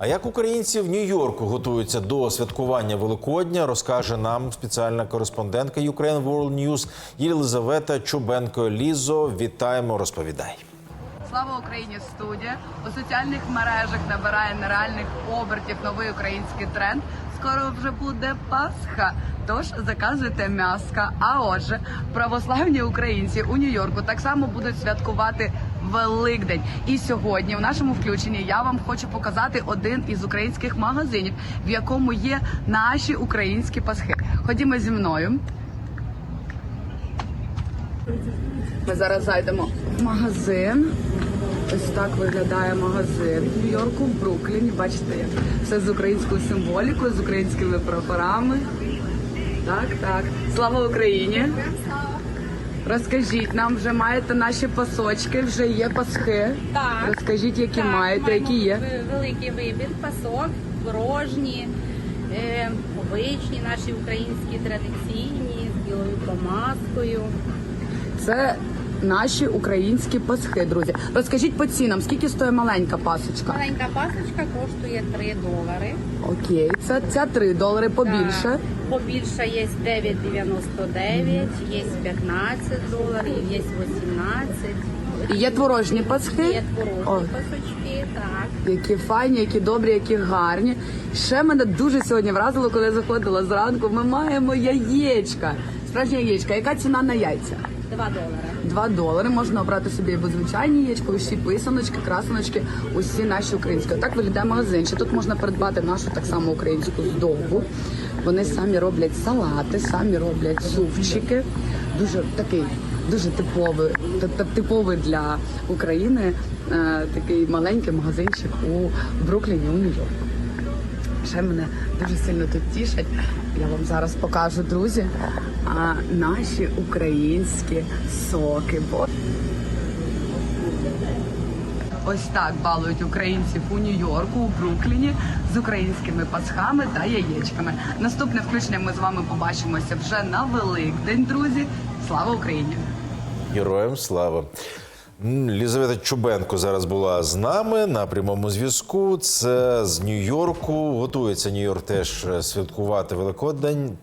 А як українці в Нью-Йорку готуються до святкування Великодня, розкаже нам спеціальна кореспондентка Ukraine World News Єлизавета Чубенко. Лізо, вітаємо, розповідай. Слава Україні! Студія у соціальних мережах набирає нереальних обертів новий український тренд. Скоро вже буде Пасха. Тож заказуйте м'яска. А отже, православні українці у Нью-Йорку так само будуть святкувати Великдень. І сьогодні в нашому включенні я вам хочу показати один із українських магазинів, в якому є наші українські пасхи. Ходімо зі мною. Ми зараз зайдемо в магазин. Ось так виглядає магазин в Нью-Йорку, в Брукліні. Бачите, як все з українською символікою, з українськими прапорами. Так, так. Слава Україні! Розкажіть, нам вже маєте наші пасочки, вже є пасхи. Так. Розкажіть, які Так, маєте, які є. Великий вибір пасок, творожні, е, обичні, наші українські традиційні з білою помазкою. Це наші українські пасхи, друзі. Розкажіть по цінам, скільки стоїть маленька пасочка? Маленька пасочка коштує 3 долари. Окей, це, це 3 долари побільше. Побільше є 9,99, є 15 доларів, є 18. І є творожні пасхи. Є творожні пасочки, так. Які файні, які добрі, які гарні. Ще мене дуже сьогодні вразило, коли я заходила зранку. Ми маємо яєчка. Справжні яєчка. Яка ціна на яйця? 2 долари. 2 долари. Можна обрати собі або звичайні яєчка, усі писаночки, красоночки, усі наші українські. Так виглядає магазин. Ще тут можна придбати нашу так само українську здобу. Вони самі роблять салати, самі роблять супчики. Дуже такий. Дуже типовий, типовий для України е, такий маленький магазинчик у Брукліні, у Нью-Йорку. Ще мене дуже сильно тут тішать. Я вам зараз покажу, друзі, а, наші українські соки. Ось так балують українців у Нью-Йорку, у Брукліні з українськими пасхами та яєчками. Наступне включення ми з вами побачимося вже на Великдень, друзі. Слава Україні! Героям слава. Лізавета Чубенко зараз була з нами на прямому зв'язку. Це з Нью-Йорку. Готується Нью-Йорк теж е, святкувати Великодень.